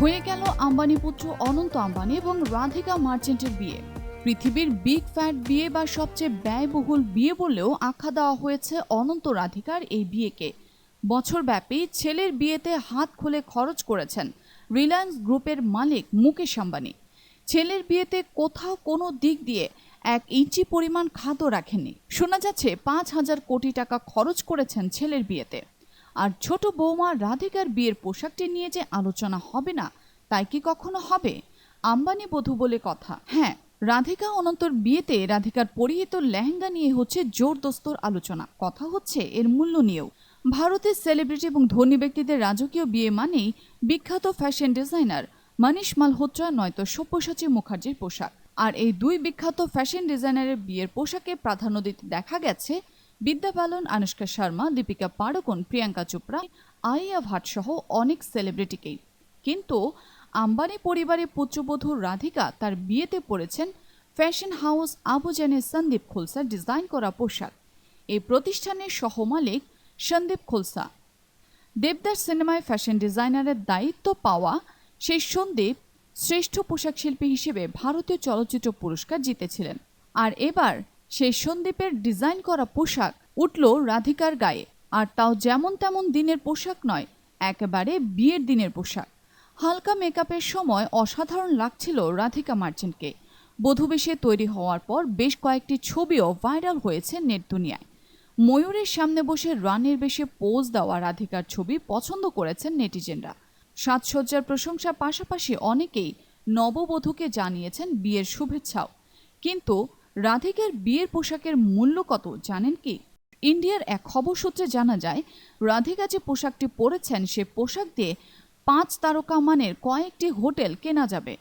হয়ে গেল আম্বানি পুত্র অনন্ত আম্বানি এবং রাধিকা মার্চেন্টের বিয়ে। পৃথিবীর বিগ ফ্যাট বিয়ে বা সবচেয়ে ব্যয়বহুল বিয়ে বলেও আখ্যা দেওয়া হয়েছে অনন্ত রাধিকার এই বিয়েকে। বছরব্যাপী ছেলের বিয়েতে হাত খুলে খরচ করেছেন রিলায়েন্স গ্রুপের মালিক মুকেশ আম্বানি। ছেলের বিয়েতে কোথাও কোনো দিক দিয়ে এক ইঞ্চি পরিমাণ খাদও রাখেননি। শোনা যাচ্ছে পাঁচ হাজার কোটি টাকা খরচ করেছেন ছেলের বিয়েতে। আর ছোট বৌমা রাধিকার বিয়ের পোশাকটি নিয়ে যে আলোচনা হবে না, তাই কি কখনো হবে? আম্বানি বধূ বলে কথা। হ্যাঁ রাধিকা অনন্তর বিয়েতে রাধিকার পরিহিত লেহেঙ্গা নিয়ে হচ্ছে জোরদস্তর আলোচনা। কথা হচ্ছে এর মূল্য নিয়েও। ভারতের সেলিব্রিটি এবং ধনী ব্যক্তিদের রাজকীয় বিয়ে মানেই বিখ্যাত ফ্যাশন ডিজাইনার মানিশ মালহোত্রা নয়তো সব্যসাচী মুখার্জির পোশাক। আর এই দুই বিখ্যাত ফ্যাশন ডিজাইনারের বিয়ের পোশাকে প্রাধান্য দিতে দেখা গেছে বিদ্যা বালন, আনুষ্কা শর্মা, দীপিকা পাড়ুকোন, প্রিয়াঙ্কা চোপড়া আলিয়া ভাট সহ অনেক সেলিব্রিটিকেই কিন্তু আম্বানি পরিবারের পুত্রবধূ রাধিকা তার বিয়েতে পড়েছেন ফ্যাশন হাউস আবুজানের সন্দীপ খোলসার ডিজাইন করা পোশাক। এই প্রতিষ্ঠানের সহমালিক সন্দীপ খোলসা। দেবদাস সিনেমায় ফ্যাশন ডিজাইনারের দায়িত্ব পাওয়া সেই সন্দীপ শ্রেষ্ঠ পোশাক শিল্পী হিসেবে ভারতীয় চলচ্চিত্র পুরস্কার জিতেছিলেন। আর এবার সেই সন্দীপের ডিজাইন করা পোশাক উঠল রাধিকার গায়ে। আর তাও যেমন তেমন দিনের পোশাক নয়, একেবারে বিয়ের দিনের পোশাক। হালকা মেকআপের সময় অসাধারণ লাগছিল রাধিকা মার্চেন্টকে। বধূবেশে তৈরি হওয়ার পর বেশ কয়েকটি ছবিও ভাইরাল হয়েছে নেট দুনিয়ায়। ময়ূরের সামনে বসে রানের বেশে পোজ দেওয়া রাধিকার ছবি পছন্দ করেছেন নেটিজেনরা। সাজসজ্জার প্রশংসার পাশাপাশি অনেকেই নববধূকে জানিয়েছেন বিয়ের শুভেচ্ছাও। কিন্তু রাধিকার বিয়ের পোশাকের মূল্য কত জানেন কি? ইন্ডিয়ার এক খবর সূত্রে জানা যায়, রাধিকা যে পোশাকটি পরেছেন সে পোশাক দিয়ে পাঁচ তারকা মানের কয়েকটি হোটেল কেনা যাবে।